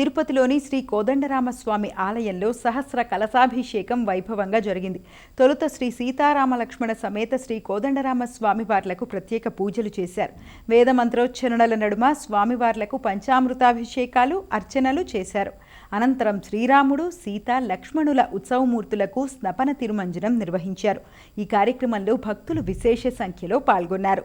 తిరుపతిలోని శ్రీ కోదండరామస్వామి ఆలయంలో సహస్ర కలశాభిషేకం వైభవంగా జరిగింది. తొలుత శ్రీ సీతారామ లక్ష్మణ సమేత శ్రీ కోదండరామ స్వామివార్లకు ప్రత్యేక పూజలు చేశారు. వేద మంత్రోచ్చరణల నడుమ స్వామివార్లకు పంచామృతాభిషేకాలు అర్చనలు చేశారు. అనంతరం శ్రీరాముడు సీత లక్ష్మణుల ఉత్సవమూర్తులకు స్నపన తిరుమంజనం నిర్వహించారు. ఈ కార్యక్రమంలో భక్తులు విశేష సంఖ్యలో పాల్గొన్నారు.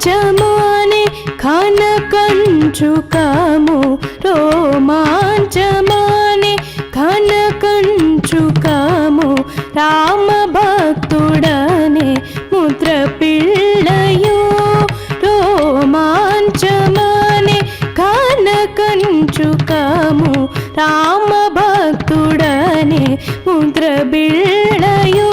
రోమాంచమానే ఖన కంచుకము రోమాంచమానే ఖన కంచుకము రామ భక్తుడనే ముద్ర పిళ్ళయో